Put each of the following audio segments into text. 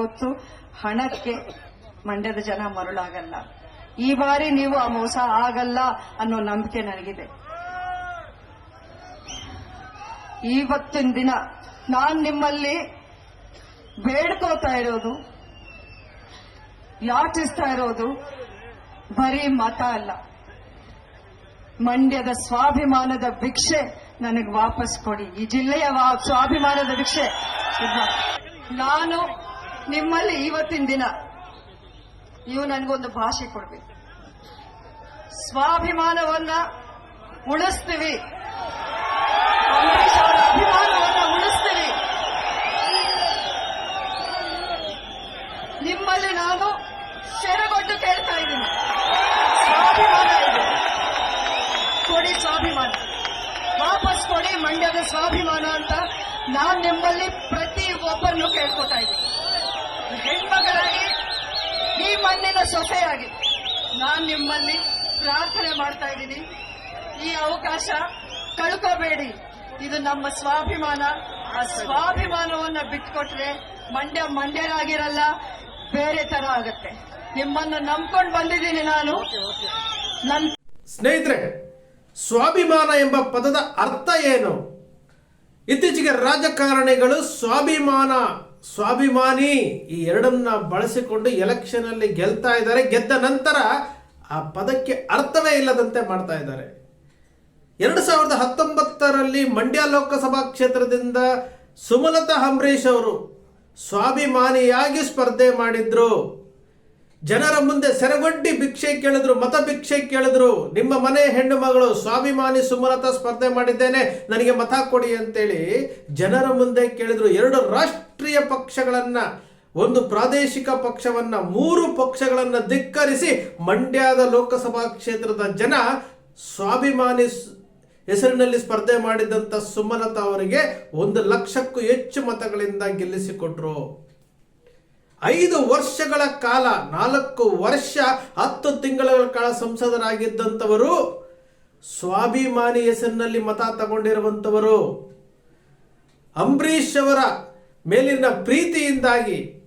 ಗೊತ್ತು, ಹಣಕ್ಕೆ ಮಂಡ್ಯದ ಜನ ಮರುಳಾಗಲ್ಲ. ಈ ಬಾರಿ ನೀವು ಆ ಮೋಸ ಆಗಲ್ಲ ಅನ್ನೋ ನಂಬಿಕೆ ನನಗಿದೆ. ಇವತ್ತಿನ ದಿನ ನಾನು ನಿಮ್ಮಲ್ಲಿ ಬೇಡ್ಕೋತಾ ಇರೋದು, ಯಾಚಿಸ್ತಾ ಇರೋದು ಬರೀ ಮತ ಅಲ್ಲ. ಮಂಡ್ಯದ ಸ್ವಾಭಿಮಾನದ ಭಿಕ್ಷೆ ನನಗೆ ವಾಪಸ್ ಕೊಡಿ. ಈ ಜಿಲ್ಲೆಯ ಸ್ವಾಭಿಮಾನದ ಭಿಕ್ಷೆ. ನಾನು ನಿಮ್ಮಲ್ಲಿ ಇವತ್ತಿನ ದಿನ ನೀವು ನನಗೊಂದು ಭಾಷೆ ಕೊಡ್ಬೇಕು. ಸ್ವಾಭಿಮಾನವನ್ನ ಉಳಿಸ್ತೀವಿ. ಅಭಿಮಾನವನ್ನ ಉಳಿಸ್ತೀವಿ. ನಿಮ್ಮಲ್ಲಿ ನಾನು ಸೆರೆಗೊಟ್ಟು ಕೇಳ್ತಾ ಇದ್ದೀನಿ. ಸ್ವಾಭಿಮಾನ ಇದೆ. ಕೊಡಿ ಸ್ವಾಭಿಮಾನ. ವಾಪಸ್ ಕೊಡಿ ಮಂಡ್ಯದ ಸ್ವಾಭಿಮಾನ ಅಂತ ನಾನು ನಿಮ್ಮಲ್ಲಿ ಪ್ರತಿ ಒಬ್ಬರನ್ನು ಕೇಳ್ಕೊತಾ ಇದ್ದೀನಿ. ಹೆಣ್ಮಗಳಾಗಿ ಈ ಮಣ್ಣಿನ ಸೊಸೆಯಾಗಿ ನಾನು ನಿಮ್ಮಲ್ಲಿ ಪ್ರಾರ್ಥನೆ ಮಾಡ್ತಾ ಇದ್ದೀನಿ. ಈ ಅವಕಾಶ ಕಳ್ಕೋಬೇಡಿ. ಇದು ನಮ್ಮ ಸ್ವಾಭಿಮಾನ. ಆ ಸ್ವಾಭಿಮಾನವನ್ನ ಬಿಟ್ಕೊಟ್ರೆ ಮಂಡ್ಯ ಮಂಡ್ಯರಾಗಿರಲ್ಲ ಬೇರೆ ತರ ಆಗುತ್ತೆ. ನಿಮ್ಮನ್ನ ನಂಬ್ಕೊಂಡು ಬಂದಿದ್ದೀನಿ ನಾನು. ನನ್ ಸ್ನೇಹಿತರೆ ಸ್ವಾಭಿಮಾನ ಎಂಬ ಪದದ ಅರ್ಥ ಏನು? ಇತ್ತೀಚೆಗೆ ರಾಜಕಾರಣಿಗಳು ಸ್ವಾಭಿಮಾನ ಸ್ವಾಭಿಮಾನಿ ಈ ಎರಡನ್ನ ಬಳಸಿಕೊಂಡು ಎಲೆಕ್ಷನ್ ಅಲ್ಲಿ ಗೆಲ್ತಾ ಇದ್ದಾರೆ. ಗೆದ್ದ ನಂತರ ಆ ಪದಕ್ಕೆ ಅರ್ಥವೇ ಇಲ್ಲದಂತೆ ಮಾಡ್ತಾ ಇದ್ದಾರೆ. ಎರಡು ಸಾವಿರದ ಹತ್ತೊಂಬತ್ತರಲ್ಲಿ ಮಂಡ್ಯ ಲೋಕಸಭಾ ಕ್ಷೇತ್ರದಿಂದ ಸುಮಲತಾ ಅಂಬರೀಶ್ ಅವರು ಸ್ವಾಭಿಮಾನಿಯಾಗಿ ಸ್ಪರ್ಧೆ ಮಾಡಿದ್ರು. ಜನರ ಮುಂದೆ ಸೆರಗೊಡ್ಡಿ ಭಿಕ್ಷೆ ಕೇಳಿದ್ರು, ಮತ ಭಿಕ್ಷೆ ಕೇಳಿದ್ರು. ನಿಮ್ಮ ಮನೆ ಹೆಣ್ಣು ಮಗಳು ಸ್ವಾಭಿಮಾನಿ ಸುಮಲತ ಸ್ಪರ್ಧೆ ಮಾಡಿದ್ದೇನೆ, ನನಗೆ ಮತ ಕೊಡಿ ಅಂತೇಳಿ ಜನರ ಮುಂದೆ ಕೇಳಿದ್ರು. ಎರಡು ರಾಷ್ಟ್ರೀಯ ಪಕ್ಷಗಳನ್ನ, ಒಂದು ಪ್ರಾದೇಶಿಕ ಪಕ್ಷವನ್ನ, ಮೂರು ಪಕ್ಷಗಳನ್ನ ಧಿಕ್ಕರಿಸಿ ಮಂಡ್ಯದ ಲೋಕಸಭಾ ಕ್ಷೇತ್ರದ ಜನ ಸ್ವಾಭಿಮಾನಿ ಹೆಸರಿನಲ್ಲಿ ಸ್ಪರ್ಧೆ ಮಾಡಿದಂತ ಸುಮಲತಾ ಅವರಿಗೆ ಒಂದು ಲಕ್ಷಕ್ಕೂ ಹೆಚ್ಚು ಮತಗಳಿಂದ ಗೆಲ್ಲಿಸಿಕೊಟ್ರು. ಐದು ವರ್ಷಗಳ ಕಾಲ, ನಾಲ್ಕು ವರ್ಷ, ಹತ್ತು ತಿಂಗಳ ಕಾಲ ಸಂಸದರಾಗಿದ್ದಂಥವರು, ಸ್ವಾಭಿಮಾನಿ ಹೆಸರಿನಲ್ಲಿ ಮತ ತಗೊಂಡಿರುವಂಥವರು, ಅಂಬರೀಷ್ ಅವರ ಮೇಲಿನ ಪ್ರೀತಿಯಿಂದಾಗಿ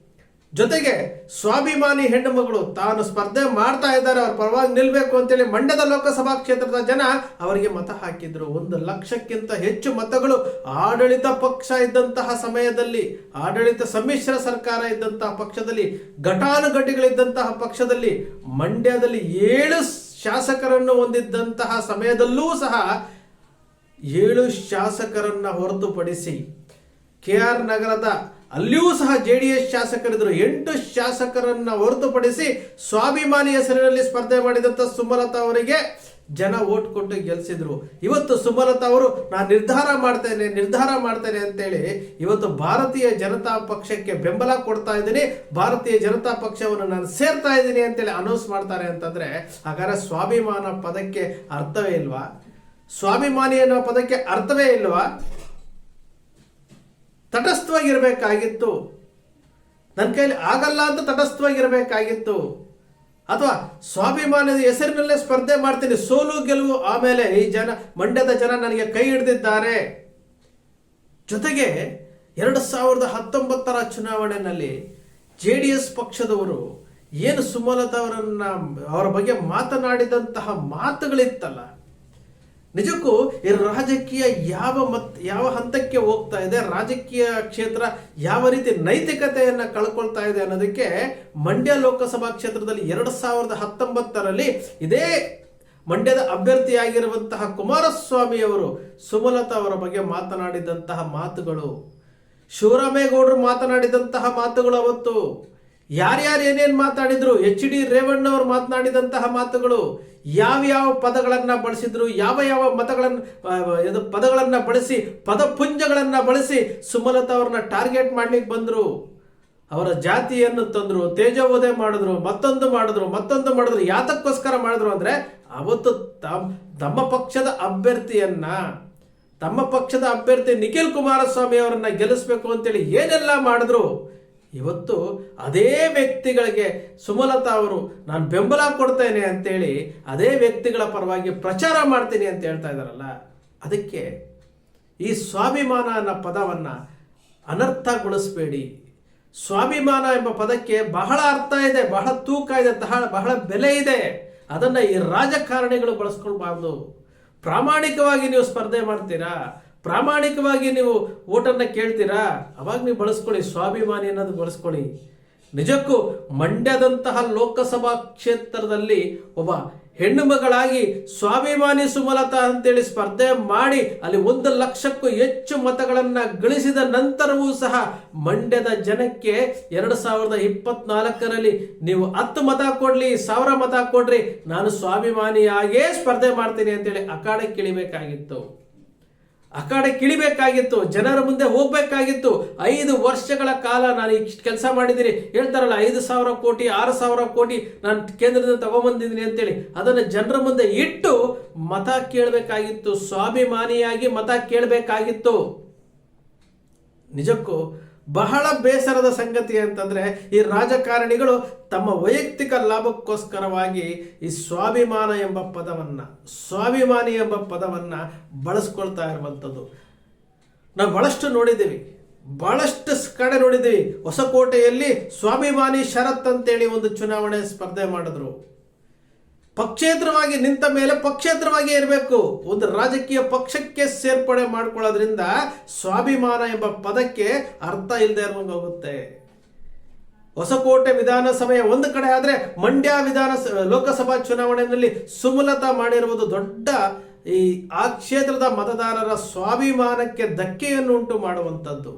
ಜೊತೆಗೆ ಸ್ವಾಭಿಮಾನಿ ಹೆಣ್ಣುಮಗಳು ತಾನು ಸ್ಪರ್ಧೆ ಮಾಡ್ತಾ ಇದ್ದಾರೆ, ಅವ್ರ ಪರವಾಗಿ ನಿಲ್ಬೇಕು ಅಂತೇಳಿ ಮಂಡ್ಯದ ಲೋಕಸಭಾ ಕ್ಷೇತ್ರದ ಜನ ಅವರಿಗೆ ಮತ ಹಾಕಿದ್ರು. ಒಂದು ಲಕ್ಷಕ್ಕಿಂತ ಹೆಚ್ಚು ಮತಗಳು ಆಡಳಿತ ಪಕ್ಷ ಇದ್ದಂತಹ ಸಮಯದಲ್ಲಿ, ಆಡಳಿತ ಸಮ್ಮಿಶ್ರ ಸರ್ಕಾರ ಇದ್ದಂತಹ ಪಕ್ಷದಲ್ಲಿ, ಘಟಾನುಘಟಿಗಳಿದ್ದಂತಹ ಪಕ್ಷದಲ್ಲಿ ಮಂಡ್ಯದಲ್ಲಿ ಏಳು ಶಾಸಕರನ್ನು ಹೊಂದಿದ್ದಂತಹ ಸಮಯದಲ್ಲೂ ಸಹ ಏಳು ಶಾಸಕರನ್ನ ಹೊರತುಪಡಿಸಿ ಕೆ ಆರ್ ನಗರದ ಅಲ್ಲಿಯೂ ಸಹ ಜೆ ಡಿ ಎಸ್ ಶಾಸಕರಿದ್ದರು. ಎಂಟು ಶಾಸಕರನ್ನ ಹೊರತುಪಡಿಸಿ ಸ್ವಾಭಿಮಾನಿ ಹೆಸರಿನಲ್ಲಿ ಸ್ಪರ್ಧೆ ಮಾಡಿದಂಥ ಸುಮಲತಾ ಅವರಿಗೆ ಜನ ಓಟ್ ಕೊಟ್ಟು ಗೆಲ್ಸಿದ್ರು. ಇವತ್ತು ಸುಮಲತಾ ಅವರು, ನಾನು ನಿರ್ಧಾರ ಮಾಡ್ತೇನೆ ನಿರ್ಧಾರ ಮಾಡ್ತೇನೆ ಅಂತೇಳಿ ಇವತ್ತು ಭಾರತೀಯ ಜನತಾ ಪಕ್ಷಕ್ಕೆ ಬೆಂಬಲ ಕೊಡ್ತಾ ಇದ್ದೀನಿ. ಭಾರತೀಯ ಜನತಾ ಪಕ್ಷವನ್ನು ನಾನು ಸೇರ್ತಾ ಇದ್ದೀನಿ ಅಂತೇಳಿ ಅನೌನ್ಸ್ ಮಾಡ್ತಾರೆ ಅಂತಂದ್ರೆ, ಹಾಗಾದ್ರೆ ಸ್ವಾಭಿಮಾನ ಪದಕ್ಕೆ ಅರ್ಥವೇ ಇಲ್ವಾ? ಸ್ವಾಭಿಮಾನಿ ಅನ್ನೋ ಪದಕ್ಕೆ ಅರ್ಥವೇ ಇಲ್ವಾ? ತಟಸ್ಥವಾಗಿರ್ಬೇಕಾಗಿತ್ತು. ನನ್ನ ಕೈಯಲ್ಲಿ ಆಗಲ್ಲ ಅಂತ ತಟಸ್ಥವಾಗಿರಬೇಕಾಗಿತ್ತು. ಅಥವಾ ಸ್ವಾಭಿಮಾನದ ಹೆಸರಿನಲ್ಲೇ ಸ್ಪರ್ಧೆ ಮಾಡ್ತೀನಿ, ಸೋಲು ಗೆಲುವು ಆಮೇಲೆ ಈ ಜನ, ಮಂಡ್ಯದ ಜನ ನನಗೆ ಕೈ ಹಿಡಿದಿದ್ದಾರೆ. ಜೊತೆಗೆ ಎರಡು ಸಾವಿರದ ಹತ್ತೊಂಬತ್ತರ ಚುನಾವಣೆಯಲ್ಲಿ ಜೆ ಡಿ ಎಸ್ ಪಕ್ಷದವರು ಏನು ಸುಮಲತಾ ಅವರನ್ನ ಅವರ ಬಗ್ಗೆ ಮಾತನಾಡಿದಂತಹ ಮಾತುಗಳಿತ್ತಲ್ಲ. ನಿಜಕ್ಕೂ ಈ ರಾಜಕೀಯ ಯಾವ ಮತ್ ಯಾವ ಹಂತಕ್ಕೆ ಹೋಗ್ತಾ ಇದೆ, ರಾಜಕೀಯ ಕ್ಷೇತ್ರ ಯಾವ ರೀತಿ ನೈತಿಕತೆಯನ್ನು ಕಳ್ಕೊಳ್ತಾ ಇದೆ ಅನ್ನೋದಕ್ಕೆ ಮಂಡ್ಯ ಲೋಕಸಭಾ ಕ್ಷೇತ್ರದಲ್ಲಿ ಎರಡು ಸಾವಿರದ ಹತ್ತೊಂಬತ್ತರಲ್ಲಿ ಇದೇ ಮಂಡ್ಯದ ಅಭ್ಯರ್ಥಿಯಾಗಿರುವಂತಹ ಕುಮಾರಸ್ವಾಮಿ ಅವರು ಸುಮಲತಾ ಅವರ ಬಗ್ಗೆ ಮಾತನಾಡಿದಂತಹ ಮಾತುಗಳು. ಶಿವರಾಮೇಗೌಡರು ಮಾತನಾಡಿದಂತಹ ಮಾತುಗಳು ಅವತ್ತು. ಯಾರ್ಯಾರು ಏನೇನು ಮಾತಾಡಿದ್ರು, ಎಚ್ ಡಿ ರೇವಣ್ಣ ಅವರು ಮಾತನಾಡಿದಂತಹ ಮಾತುಗಳು ಯಾವ್ಯಾವ ಪದಗಳನ್ನ ಬಳಸಿದ್ರು, ಯಾವ ಯಾವ ಮತಗಳನ್ನ ಪದಗಳನ್ನ ಬಳಸಿ, ಪದಪುಂಜಗಳನ್ನ ಬಳಸಿ ಸುಮಲತಾ ಅವ್ರನ್ನ ಟಾರ್ಗೆಟ್ ಮಾಡ್ಲಿಕ್ಕೆ ಬಂದ್ರು. ಅವರ ಜಾತಿಯನ್ನು ತಂದ್ರು, ತೇಜೋವಧೆ ಮಾಡಿದ್ರು, ಮತ್ತೊಂದು ಮಾಡಿದ್ರು ಮತ್ತೊಂದು ಮಾಡಿದ್ರು, ಯಾತಕ್ಕೋಸ್ಕರ ಮಾಡಿದ್ರು ಅಂದ್ರೆ ಅವತ್ತು ತಮ್ಮ ತಮ್ಮ ಪಕ್ಷದ ಅಭ್ಯರ್ಥಿಯನ್ನ, ತಮ್ಮ ಪಕ್ಷದ ಅಭ್ಯರ್ಥಿ ನಿಖಿಲ್ ಕುಮಾರಸ್ವಾಮಿ ಅವರನ್ನ ಗೆಲ್ಲಿಸ್ಬೇಕು ಅಂತೇಳಿ ಏನೆಲ್ಲ ಮಾಡಿದ್ರು ಇವತ್ತು ಅದೇ ವ್ಯಕ್ತಿಗಳಿಗೆ ಸುಮಲತಾ ಅವರು, ನಾನು ಬೆಂಬಲ ಕೊಡ್ತೇನೆ ಅಂತೇಳಿ ಅದೇ ವ್ಯಕ್ತಿಗಳ ಪರವಾಗಿ ಪ್ರಚಾರ ಮಾಡ್ತೀನಿ ಅಂತ ಹೇಳ್ತಾ ಇದ್ದಾರಲ್ಲ, ಅದಕ್ಕೆ ಈ ಸ್ವಾಭಿಮಾನ ಅನ್ನೋ ಪದವನ್ನು ಅನರ್ಥಗೊಳಿಸಬೇಡಿ. ಸ್ವಾಭಿಮಾನ ಎಂಬ ಪದಕ್ಕೆ ಬಹಳ ಅರ್ಥ ಇದೆ, ಬಹಳ ತೂಕ ಇದೆ ಬಹಳ ಬೆಲೆ ಇದೆ. ಅದನ್ನು ಈ ರಾಜಕಾರಣಿಗಳು ಬಳಸ್ಕೊಳ್ಬಾರ್ದು. ಪ್ರಾಮಾಣಿಕವಾಗಿ ನೀವು ಸ್ಪರ್ಧೆ ಮಾಡ್ತೀರಾ? ಪ್ರಾಮಾಣಿಕವಾಗಿ ನೀವು ಓಟನ್ನು ಕೇಳ್ತೀರಾ? ಅವಾಗ ನೀವು ಬಳಸ್ಕೊಳ್ಳಿ, ಸ್ವಾಭಿಮಾನಿ ಅನ್ನೋದು ಬಳಸ್ಕೊಳ್ಳಿ. ನಿಜಕ್ಕೂ ಮಂಡ್ಯದಂತಹ ಲೋಕಸಭಾ ಕ್ಷೇತ್ರದಲ್ಲಿ ಒಬ್ಬ ಹೆಣ್ಣು ಮಗಳಾಗಿ ಸ್ವಾಭಿಮಾನಿ ಸುಮಲತಾ ಅಂತೇಳಿ ಸ್ಪರ್ಧೆ ಮಾಡಿ ಅಲ್ಲಿ ಒಂದು ಲಕ್ಷಕ್ಕೂ ಹೆಚ್ಚು ಮತಗಳನ್ನು ಗಳಿಸಿದ ನಂತರವೂ ಸಹ ಮಂಡ್ಯದ ಜನಕ್ಕೆ ಎರಡು ಸಾವಿರದ ಇಪ್ಪತ್ನಾಲ್ಕರಲ್ಲಿ ನೀವು ಹತ್ತು ಮತ ಕೊಡ್ಲಿ, ಸಾವಿರ ಮತ ಕೊಡ್ರಿ, ನಾನು ಸ್ವಾಭಿಮಾನಿಯಾಗೇ ಸ್ಪರ್ಧೆ ಮಾಡ್ತೀನಿ ಅಂತೇಳಿ ಅಖಾಡಕ್ಕೆ ಇಳಿಬೇಕಾಗಿತ್ತು. ಅಖಾಡೆ ಕಿಳಿಬೇಕಾಗಿತ್ತು, ಜನರ ಮುಂದೆ ಹೋಗ್ಬೇಕಾಗಿತ್ತು. ಐದು ವರ್ಷಗಳ ಕಾಲ ನಾನು ಇಷ್ಟು ಕೆಲಸ ಮಾಡಿದ್ದೀನಿ. ಹೇಳ್ತಾರಲ್ಲ, ಐದು ಸಾವಿರ ಕೋಟಿ, ಆರು ಸಾವಿರ ಕೋಟಿ ನಾನು ಕೇಂದ್ರದಿಂದ ತಗೊಂಬಂದಿದ್ದೀನಿ ಅಂತೇಳಿ. ಅದನ್ನು ಜನರ ಮುಂದೆ ಇಟ್ಟು ಮತ ಕೇಳಬೇಕಾಗಿತ್ತು. ಸ್ವಾಭಿಮಾನಿಯಾಗಿ ಮತ ಕೇಳಬೇಕಾಗಿತ್ತು. ನಿಜಕ್ಕೂ ಬಹಳ ಬೇಸರದ ಸಂಗತಿ ಅಂತಂದ್ರೆ ಈ ರಾಜಕಾರಣಿಗಳು ತಮ್ಮ ವೈಯಕ್ತಿಕ ಲಾಭಕ್ಕೋಸ್ಕರವಾಗಿ ಈ ಸ್ವಾಭಿಮಾನ ಎಂಬ ಪದವನ್ನ, ಸ್ವಾಭಿಮಾನಿ ಎಂಬ ಪದವನ್ನ ಬಳಸ್ಕೊಳ್ತಾ ಇರುವಂಥದ್ದು. ನಾವು ಬಹಳಷ್ಟು ನೋಡಿದ್ದೀವಿ. ಬಹಳಷ್ಟು ಕಡೆ ನೋಡಿದ್ದೀವಿ. ಹೊಸಕೋಟೆಯಲ್ಲಿ ಸ್ವಾಭಿಮಾನಿ ಶರತ್ ಅಂತೇಳಿ ಒಂದು ಚುನಾವಣೆ ಸ್ಪರ್ಧೆ ಮಾಡಿದ್ರು. ಪಕ್ಷೇತರವಾಗಿ ನಿಂತ ಮೇಲೆ ಪಕ್ಷೇತರವಾಗಿ ಇರಬೇಕು. ಒಂದು ರಾಜಕೀಯ ಪಕ್ಷಕ್ಕೆ ಸೇರ್ಪಡೆ ಮಾಡ್ಕೊಳ್ಳೋದ್ರಿಂದ ಸ್ವಾಭಿಮಾನ ಎಂಬ ಪದಕ್ಕೆ ಅರ್ಥ ಇಲ್ಲದೆ ಹೋಗುತ್ತೆ. ಹೊಸಕೋಟೆ ವಿಧಾನಸಭೆಯ ಒಂದು ಕಡೆ ಆದರೆ ಮಂಡ್ಯ ವಿಧಾನ ಲೋಕಸಭಾ ಚುನಾವಣೆಯಲ್ಲಿ ಸುಮಲತಾ ಮಾಡಿರುವುದು ದೊಡ್ಡ ಈ ಆ ಕ್ಷೇತ್ರದ ಮತದಾರರ ಸ್ವಾಭಿಮಾನಕ್ಕೆ ಧಕ್ಕೆಯನ್ನು ಉಂಟು ಮಾಡುವಂಥದ್ದು.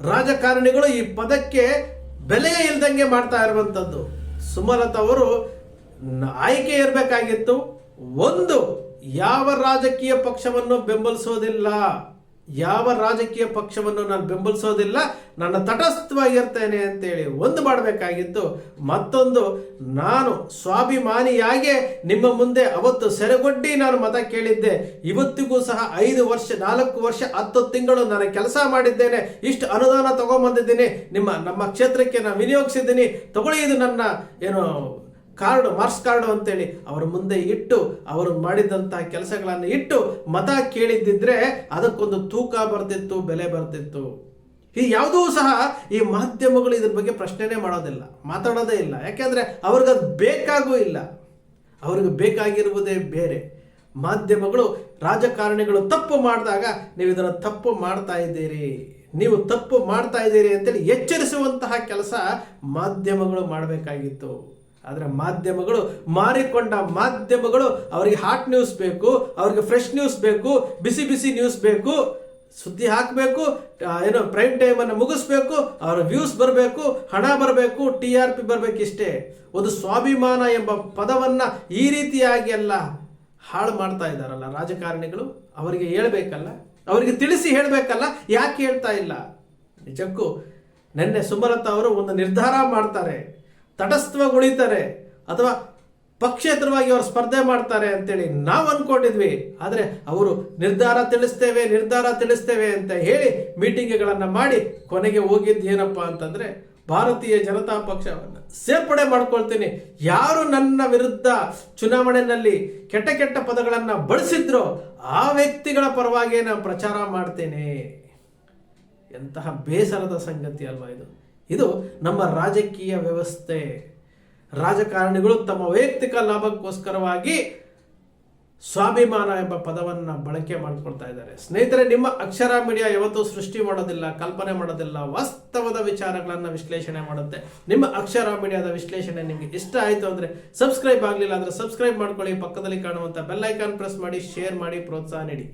ರಾಜಕಾರಣಿಗಳು ಈ ಪದಕ್ಕೆ ಬೆಲೆ ಇಲ್ದಂಗೆ ಮಾಡ್ತಾ ಇರುವಂಥದ್ದು. ಸುಮಲತಾ ಅವರು ಆಯ್ಕೆ ಇರಬೇಕಾಗಿತ್ತು. ಒಂದು, ಯಾವ ರಾಜಕೀಯ ಪಕ್ಷವನ್ನು ಬೆಂಬಲಿಸೋದಿಲ್ಲ. ಯಾವ ರಾಜಕೀಯ ಪಕ್ಷವನ್ನು ನಾನು ಬೆಂಬಲಿಸೋದಿಲ್ಲ. ನನ್ನ ತಟಸ್ಥವಾಗಿರ್ತೇನೆ ಅಂತೇಳಿ ಒಂದು ಮಾಡಬೇಕಾಗಿತ್ತು. ಮತ್ತೊಂದು, ನಾನು ಸ್ವಾಭಿಮಾನಿಯಾಗೆ ನಿಮ್ಮ ಮುಂದೆ ಅವತ್ತು ಸೆರೆಗೊಡ್ಡಿ ನಾನು ಮತ ಕೇಳಿದ್ದೆ. ಇವತ್ತಿಗೂ ಸಹ ಐದು ವರ್ಷ, ನಾಲ್ಕು ವರ್ಷ, ಹತ್ತು ತಿಂಗಳು ನಾನು ಕೆಲಸ ಮಾಡಿದ್ದೇನೆ. ಇಷ್ಟು ಅನುದಾನ ತಗೊಂಬಂದಿದ್ದೀನಿ. ನಿಮ್ಮ, ನಮ್ಮ ಕ್ಷೇತ್ರಕ್ಕೆ ನಾನು ವಿನಿಯೋಗಿಸಿದ್ದೀನಿ. ತಗೊಳ್ಳಿ, ಇದು ನನ್ನ, ಏನು ಕಾರ್ಡು, ಮಾರ್ಕ್ಸ್ ಕಾರ್ಡು ಅಂತೇಳಿ ಅವರ ಮುಂದೆ ಇಟ್ಟು ಅವರು ಮಾಡಿದಂತಹ ಕೆಲಸಗಳನ್ನು ಇಟ್ಟು ಮತ ಕೇಳಿದ್ದಿದ್ರೆ ಅದಕ್ಕೊಂದು ತೂಕ ಬರ್ತಿತ್ತು, ಬೆಲೆ ಬರ್ತಿತ್ತು. ಈ ಯಾವುದೂ ಸಹ ಈ ಮಾಧ್ಯಮಗಳು ಇದ್ರ ಬಗ್ಗೆ ಪ್ರಶ್ನೆನೇ ಮಾಡೋದಿಲ್ಲ, ಮಾತಾಡೋದೇ ಇಲ್ಲ. ಯಾಕೆಂದ್ರೆ ಅವ್ರಿಗೆ ಅದು ಬೇಕಾಗೂ ಇಲ್ಲ. ಅವ್ರಿಗೆ ಬೇಕಾಗಿರುವುದೇ ಬೇರೆ. ಮಾಧ್ಯಮಗಳು ರಾಜಕಾರಣಿಗಳು ತಪ್ಪು ಮಾಡಿದಾಗ ನೀವು ಇದನ್ನು ತಪ್ಪು ಮಾಡ್ತಾ ಇದ್ದೀರಿ. ನೀವು ತಪ್ಪು ಮಾಡ್ತಾ ಇದ್ದೀರಿ ಅಂತೇಳಿ ಎಚ್ಚರಿಸುವಂತಹ ಕೆಲಸ ಮಾಧ್ಯಮಗಳು ಮಾಡಬೇಕಾಗಿತ್ತು. ಆದರೆ ಮಾಧ್ಯಮಗಳು ಮಾರಿಕೊಂಡ ಮಾಧ್ಯಮಗಳು, ಅವರಿಗೆ ಹಾಟ್ ನ್ಯೂಸ್ ಬೇಕು, ಅವರಿಗೆ ಫ್ರೆಶ್ ನ್ಯೂಸ್ ಬೇಕು ಬಿಸಿ ಬಿಸಿ ನ್ಯೂಸ್ ಬೇಕು, ಸುದ್ದಿ ಹಾಕಬೇಕು ಏನೋ ಪ್ರೈಮ್ ಟೈಮ್ ಅನ್ನು ಮುಗಿಸ್ಬೇಕು, ಅವರ ವ್ಯೂಸ್ ಬರಬೇಕು, ಹಣ ಬರಬೇಕು ಟಿ ಆರ್ ಪಿ ಬರಬೇಕು ಇಷ್ಟೇ. ಒಂದು ಸ್ವಾಭಿಮಾನ ಎಂಬ ಪದವನ್ನ ಈ ರೀತಿಯಾಗಿ ಎಲ್ಲ ಹಾಳು ಮಾಡ್ತಾ ಇದ್ದಾರಲ್ಲ ರಾಜಕಾರಣಿಗಳು, ಅವರಿಗೆ ಹೇಳಬೇಕಲ್ಲ? ಅವರಿಗೆ ತಿಳಿಸಿ ಹೇಳಬೇಕಲ್ಲ? ಯಾಕೆ ಹೇಳ್ತಾ ಇಲ್ಲ? ನಿಜಕ್ಕೂ ನಿನ್ನೆ ಸುಮಲತಾ ಅವರು ಒಂದು ನಿರ್ಧಾರ ಮಾಡ್ತಾರೆ. ತಟಸ್ಥವಾಗಿ ಉಳಿತಾರೆ ಅಥವಾ ಪಕ್ಷೇತರವಾಗಿ ಅವರು ಸ್ಪರ್ಧೆ ಮಾಡ್ತಾರೆ ಅಂತೇಳಿ ನಾವು ಅನ್ಕೊಂಡಿದ್ವಿ. ಆದರೆ ಅವರು ನಿರ್ಧಾರ ತಿಳಿಸ್ತೇವೆ ನಿರ್ಧಾರ ತಿಳಿಸ್ತೇವೆ ಅಂತ ಹೇಳಿ ಮೀಟಿಂಗ್ಗಳನ್ನು ಮಾಡಿ ಕೊನೆಗೆ ಹೋಗಿದ್ದು ಏನಪ್ಪ ಅಂತಂದ್ರೆ ಭಾರತೀಯ ಜನತಾ ಪಕ್ಷವನ್ನು ಸೇರ್ಪಡೆ ಮಾಡ್ಕೊಳ್ತೀನಿ. ಯಾರು ನನ್ನ ವಿರುದ್ಧ ಚುನಾವಣೆಯಲ್ಲಿ ಕೆಟ್ಟ ಕೆಟ್ಟ ಪದಗಳನ್ನು ಬಳಸಿದ್ರೋ ಆ ವ್ಯಕ್ತಿಗಳ ಪರವಾಗಿ ನಾನು ಪ್ರಚಾರ ಮಾಡ್ತೇನೆ. ಎಂತಹ ಬೇಸರದ ಸಂಗತಿ ಅಲ್ವಾ ಇದು. ಇದು ನಮ್ಮ ರಾಜಕೀಯ ವ್ಯವಸ್ಥೆ. ರಾಜಕಾರಣಿಗಳು ತಮ್ಮ ವೈಯಕ್ತಿಕ ಲಾಭಕ್ಕೋಸ್ಕರವಾಗಿ ಸ್ವಾಭಿಮಾನ ಎಂಬ ಪದವನ್ನು ಬಳಕೆ ಮಾಡಿಕೊಳ್ತಾ ಇದ್ದಾರೆ. ಸ್ನೇಹಿತರೆ, ನಿಮ್ಮ ಅಕ್ಷರ ಮೀಡಿಯಾ ಯಾವತ್ತೂ ಸೃಷ್ಟಿ ಮಾಡೋದಿಲ್ಲ, ಕಲ್ಪನೆ ಮಾಡೋದಿಲ್ಲ, ವಾಸ್ತವದ ವಿಚಾರಗಳನ್ನು ವಿಶ್ಲೇಷಣೆ ಮಾಡುತ್ತೆ. ನಿಮ್ಮ ಅಕ್ಷರ ಮೀಡಿಯಾದ ವಿಶ್ಲೇಷಣೆ ನಿಮಗೆ ಇಷ್ಟ ಆಯಿತು ಅಂದರೆ ಸಬ್ಸ್ಕ್ರೈಬ್ ಆಗಲಿಲ್ಲ ಅಂದರೆ ಸಬ್ಸ್ಕ್ರೈಬ್ ಮಾಡ್ಕೊಳ್ಳಿ. ಪಕ್ಕದಲ್ಲಿ ಕಾಣುವಂಥ ಬೆಲ್ಲೈಕಾನ್ ಪ್ರೆಸ್ ಮಾಡಿ, ಶೇರ್ ಮಾಡಿ, ಪ್ರೋತ್ಸಾಹ ನೀಡಿ.